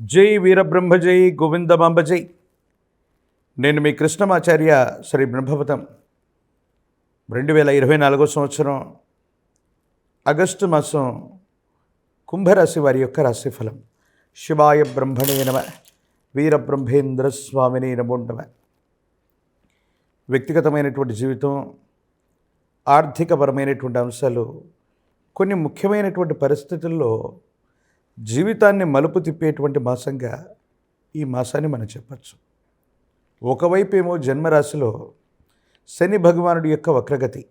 జై వీరబ్రహ్మ జై గోవిందమాంబ జై. నేను మీ కృష్ణమాచార్య శ్రీ బ్రహ్మపదం రెండు వేల ఇరవై నాలుగో సంవత్సరం ఆగస్టు మాసం కుంభరాశి వారి యొక్క రాశిఫలం. శివాయ బ్రహ్మణే నమ వీరబ్రహ్మేంద్ర స్వామిని నమోండమ వ్యక్తిగతమైనటువంటి జీవితం ఆర్థికపరమైనటువంటి అంశాలు కొన్ని ముఖ్యమైనటువంటి పరిస్థితుల్లో జీవితాన్ని మలుపు తిప్పేటువంటి మాసంగా ఈ మాసాన్ని మనం చెప్పచ్చు. ఒకవైపు ఏమో జన్మరాశిలో శని భగవానుడి యొక్క వక్రగతి.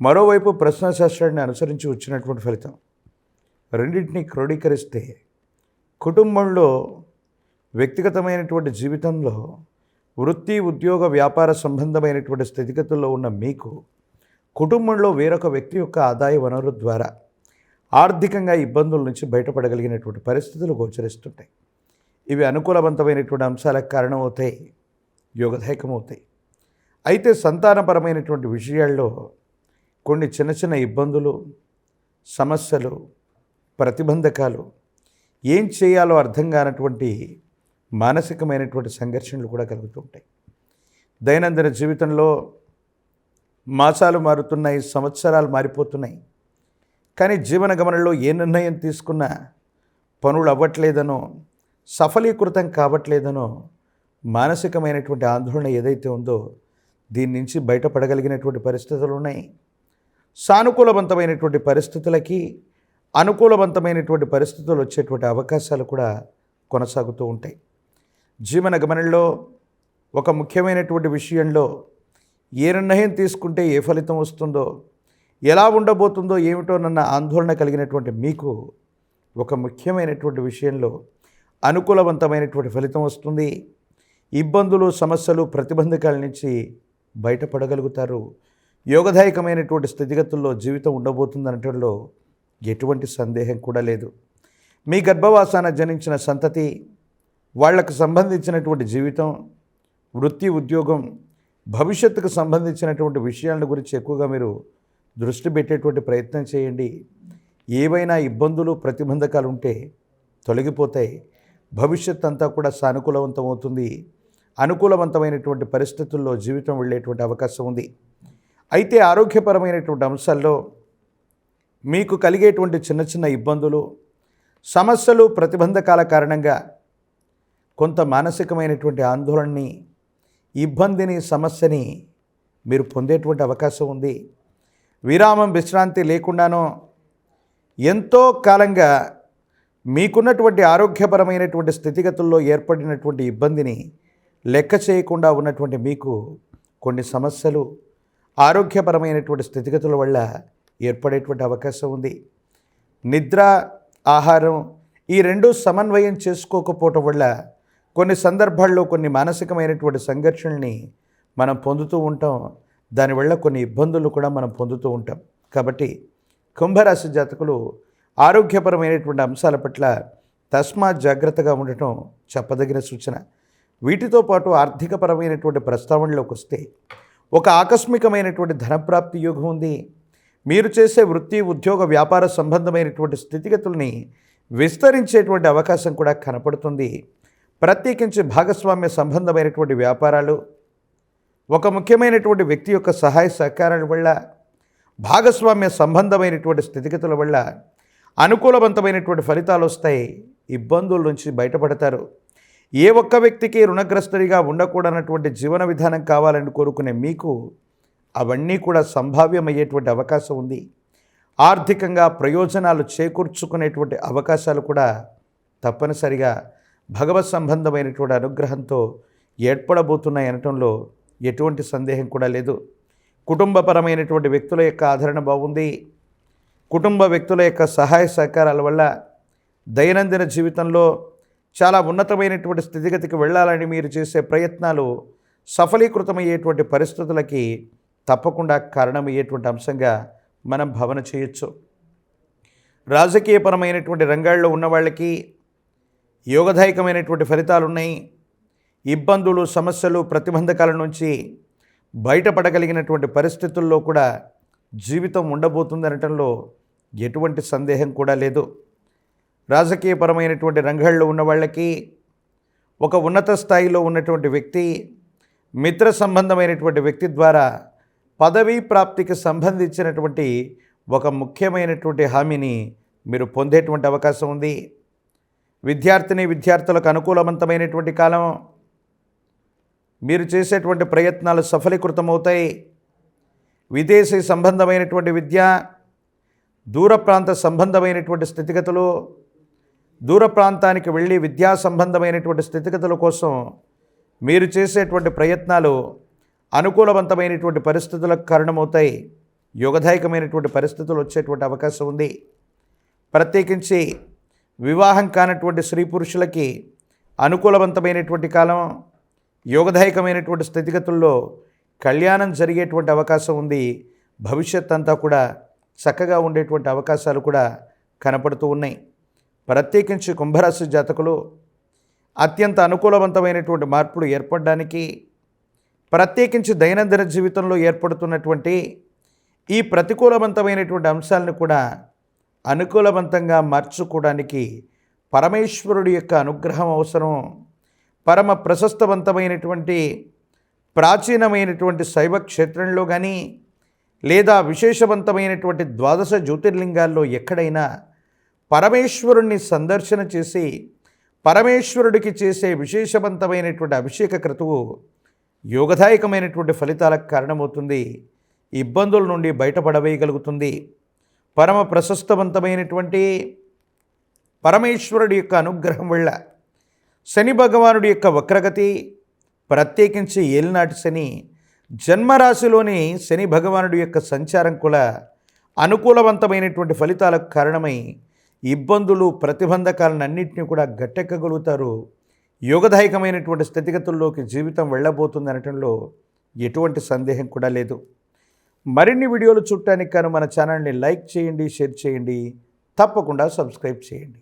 మరోవైపు ప్రశ్నశాస్త్రాన్ని అనుసరించి వచ్చినటువంటి ఫలితం. రెండింటినీ క్రోడీకరిస్తే కుటుంబంలో వ్యక్తిగతమైనటువంటి జీవితంలో వృత్తి ఉద్యోగ వ్యాపార సంబంధమైనటువంటి స్థితిగతుల్లో ఉన్న మీకు కుటుంబంలో వేరొక వ్యక్తి యొక్క ఆదాయ వనరు ద్వారా ఆర్థికంగా ఇబ్బందుల నుంచి బయటపడగలిగినటువంటి పరిస్థితులు గోచరిస్తుంటాయి. ఇవి అనుకూలవంతమైనటువంటి అంశాలకు కారణమవుతాయి యోగదాయకమవుతాయి. అయితే సంతానపరమైనటువంటి విషయాల్లో కొన్ని చిన్న చిన్న ఇబ్బందులు సమస్యలు ప్రతిబంధకాలు ఏం చేయాలో అర్థం కానటువంటి మానసికమైనటువంటి సంఘర్షణలు కూడా కలుగుతూ ఉంటాయి దైనందిన జీవితంలో మాసాలు మారుతున్నాయి సంవత్సరాలు మారిపోతున్నాయి. కానీ జీవన గమనంలో ఏ నిర్ణయం తీసుకున్నా పనులు అవ్వట్లేదనో సఫలీకృతం కావట్లేదనో మానసికమైనటువంటి ఆందోళన ఏదైతే ఉందో దీని నుంచి బయటపడగలిగినటువంటి పరిస్థితులు ఉన్నాయి. సానుకూలవంతమైనటువంటి పరిస్థితులకి అనుకూలవంతమైనటువంటి పరిస్థితులు వచ్చేటువంటి అవకాశాలు కూడా కొనసాగుతూ ఉంటాయి. జీవన గమనంలో ఒక ముఖ్యమైనటువంటి విషయంలో ఏ నిర్ణయం తీసుకుంటే ఏ ఫలితం వస్తుందో ఎలా ఉండబోతుందో ఏమిటోనన్న ఆందోళన కలిగినటువంటి మీకు ఒక ముఖ్యమైనటువంటి విషయంలో అనుకూలవంతమైనటువంటి ఫలితం వస్తుంది. ఇబ్బందులు సమస్యలు ప్రతిబంధకాల నుంచి బయటపడగలుగుతారు. యోగదాయకమైనటువంటి స్థితిగతుల్లో జీవితం ఉండబోతుందనటంలో ఎటువంటి సందేహం కూడా లేదు. మీ గర్భవాసాన జనించిన సంతతి వాళ్ళకు సంబంధించినటువంటి జీవితం వృత్తి ఉద్యోగం భవిష్యత్తుకు సంబంధించినటువంటి విషయాల గురించి ఎక్కువగా మీరు దృష్టి పెట్టేటువంటి ప్రయత్నం చేయండి. ఏవైనా ఇబ్బందులు ప్రతిబంధకాలు ఉంటే తొలగిపోతాయి. భవిష్యత్ అంతా కూడా సానుకూలవంతం అవుతుంది అనుకూలవంతమైనటువంటి పరిస్థితుల్లో జీవితం వెళ్ళేటువంటి అవకాశం ఉంది. అయితే ఆరోగ్యపరమైనటువంటి అంశాల్లో మీకు కలిగేటువంటి చిన్న చిన్న ఇబ్బందులు సమస్యలు ప్రతిబంధకాల కారణంగా కొంత మానసికమైనటువంటి ఆందోళనని ఇబ్బందిని సమస్యని మీరు పొందేటువంటి అవకాశం ఉంది. విరామం విశ్రాంతి లేకుండానో ఎంతో కాలంగా మీకున్నటువంటి ఆరోగ్యపరమైనటువంటి స్థితిగతుల్లో ఏర్పడినటువంటి ఇబ్బందిని లెక్క చేయకుండా ఉన్నటువంటి మీకు కొన్ని సమస్యలు ఆరోగ్యపరమైనటువంటి స్థితిగతుల వల్ల ఏర్పడేటువంటి అవకాశం ఉంది. నిద్ర ఆహారం ఈ రెండు సమన్వయం చేసుకోకపోవటం వల్ల కొన్ని సందర్భాల్లో కొన్ని మానసికమైనటువంటి సంఘర్షణని మనం పొందుతూ ఉంటాం. దానివల్ల కొన్ని ఇబ్బందులు కూడా మనం పొందుతూ ఉంటాం. కాబట్టి కుంభరాశి జాతకులు ఆరోగ్యపరమైనటువంటి అంశాల పట్ల తస్మాత్ జాగ్రత్తగా ఉండటం చెప్పదగిన సూచన. వీటితో పాటు ఆర్థికపరమైనటువంటి ప్రస్తావనలోకి వస్తే ఒక ఆకస్మికమైనటువంటి ధనప్రాప్తి యోగం ఉంది. మీరు చేసే వృత్తి ఉద్యోగ వ్యాపార సంబంధమైనటువంటి స్థితిగతుల్ని విస్తరించేటువంటి అవకాశం కూడా కనపడుతుంది. ప్రత్యేకించి భాగస్వామ్య సంబంధమైనటువంటి వ్యాపారాలు ఒక ముఖ్యమైనటువంటి వ్యక్తి యొక్క సహాయ సహకారాల వల్ల భాగస్వామ్య సంబంధమైనటువంటి స్థితిగతుల వల్ల అనుకూలవంతమైనటువంటి ఫలితాలు వస్తాయి. ఇబ్బందుల నుంచి బయటపడతారు. ఏ ఒక్క వ్యక్తికి రుణగ్రస్తుడిగా ఉండకూడనటువంటి జీవన విధానం కావాలని కోరుకునే మీకు అవన్నీ కూడా సంభావ్యమయ్యేటువంటి అవకాశం ఉంది. ఆర్థికంగా ప్రయోజనాలు చేకూర్చుకునేటువంటి అవకాశాలు కూడా తప్పనిసరిగా భగవత్ సంబంధమైనటువంటి అనుగ్రహంతో ఏర్పడబోతున్నాయి అనటంలో ఎటువంటి సందేహం కూడా లేదు. కుటుంబపరమైనటువంటి వ్యక్తుల యొక్క ఆదరణ బాగుంది. కుటుంబ వ్యక్తుల యొక్క సహాయ సహకారాల వల్ల దైనందిన జీవితంలో చాలా ఉన్నతమైనటువంటి స్థితిగతికి వెళ్ళాలని మీరు చేసే ప్రయత్నాలు సఫలీకృతమయ్యేటువంటి పరిస్థితులకి తప్పకుండా కారణమయ్యేటువంటి అంశంగా మనం భావన చేయొచ్చు. రాజకీయపరమైనటువంటి రంగాల్లో ఉన్న వాళ్ళకి యోగదాయకమైనటువంటి ఫలితాలు ఉన్నాయి ఇబ్బందులు సమస్యలు ప్రతిబంధకాల నుంచి బయటపడగలిగినటువంటి పరిస్థితుల్లో కూడా జీవితం ఉండబోతుంది అనటంలో ఎటువంటి సందేహం కూడా లేదు. రాజకీయపరమైనటువంటి రంగాల్లో ఉన్న వాళ్ళకి ఒక ఉన్నత స్థాయిలో ఉన్నటువంటి వ్యక్తి మిత్ర సంబంధమైనటువంటి వ్యక్తి ద్వారా పదవీ ప్రాప్తికి సంబంధించినటువంటి ఒక ముఖ్యమైనటువంటి హామీని మీరు పొందేటువంటి అవకాశం ఉంది. విద్యార్థిని విద్యార్థులకు అనుకూలవంతమైనటువంటి కాలం మీరు చేసేటువంటి ప్రయత్నాలు సఫలీకృతమవుతాయి. విదేశీ సంబంధమైనటువంటి విద్య దూర ప్రాంత సంబంధమైనటువంటి స్థితిగతులు దూర ప్రాంతానికి వెళ్ళి విద్యా సంబంధమైనటువంటి స్థితిగతుల కోసం మీరు చేసేటువంటి ప్రయత్నాలు అనుకూలవంతమైనటువంటి పరిస్థితులకు కారణమవుతాయి. యోగదాయకమైనటువంటి పరిస్థితులు వచ్చేటువంటి అవకాశం ఉంది. ప్రత్యేకించి వివాహం కానటువంటి స్త్రీ పురుషులకి అనుకూలవంతమైనటువంటి కాలం యోగదాయకమైనటువంటి స్థితిగతుల్లో కళ్యాణం జరిగేటువంటి అవకాశం ఉంది. భవిష్యత్ అంతా కూడా చక్కగా ఉండేటువంటి అవకాశాలు కూడా కనపడుతూ ఉన్నాయి. ప్రత్యేకించి కుంభరాశి జాతకులు అత్యంత అనుకూలవంతమైనటువంటి మార్పులు ఏర్పడడానికి ప్రత్యేకించి దైనందిన జీవితంలో ఏర్పడుతున్నటువంటి ఈ ప్రతికూలవంతమైనటువంటి అంశాలను కూడా అనుకూలవంతంగా మార్చుకోవడానికి పరమేశ్వరుడి యొక్క అనుగ్రహం అవసరం. పరమ ప్రశస్తవంతమైనటువంటి ప్రాచీనమైనటువంటి శైవ క్షేత్రంలో కానీ లేదా విశేషవంతమైనటువంటి ద్వాదశ జ్యోతిర్లింగాల్లో ఎక్కడైనా పరమేశ్వరుణ్ణి సందర్శన చేసి పరమేశ్వరుడికి చేసే విశేషవంతమైనటువంటి అభిషేక క్రతువు యోగదాయకమైనటువంటి ఫలితాలకు కారణమవుతుంది. ఇబ్బందుల నుండి బయటపడవేయగలుగుతుంది. పరమ ప్రశస్తవంతమైనటువంటి పరమేశ్వరుడి యొక్క అనుగ్రహం వల్ల శని భగవానుడి యొక్క వక్రగతి ప్రత్యేకించి ఏలినాటి శని జన్మరాశిలోని శని భగవానుడి యొక్క సంచారం కూడా అనుకూలవంతమైనటువంటి ఫలితాలకు కారణమై ఇబ్బందులు ప్రతిబంధకాలను అన్నింటినీ కూడా గట్టెక్కగలుగుతారు. యోగదాయకమైనటువంటి స్థితిగతుల్లోకి జీవితం వెళ్ళబోతుంది అనటంలో ఎటువంటి సందేహం కూడా లేదు. మరిన్ని వీడియోలు చూడటానికి కాను మన ఛానల్ని లైక్ చేయండి షేర్ చేయండి తప్పకుండా సబ్స్క్రైబ్ చేయండి.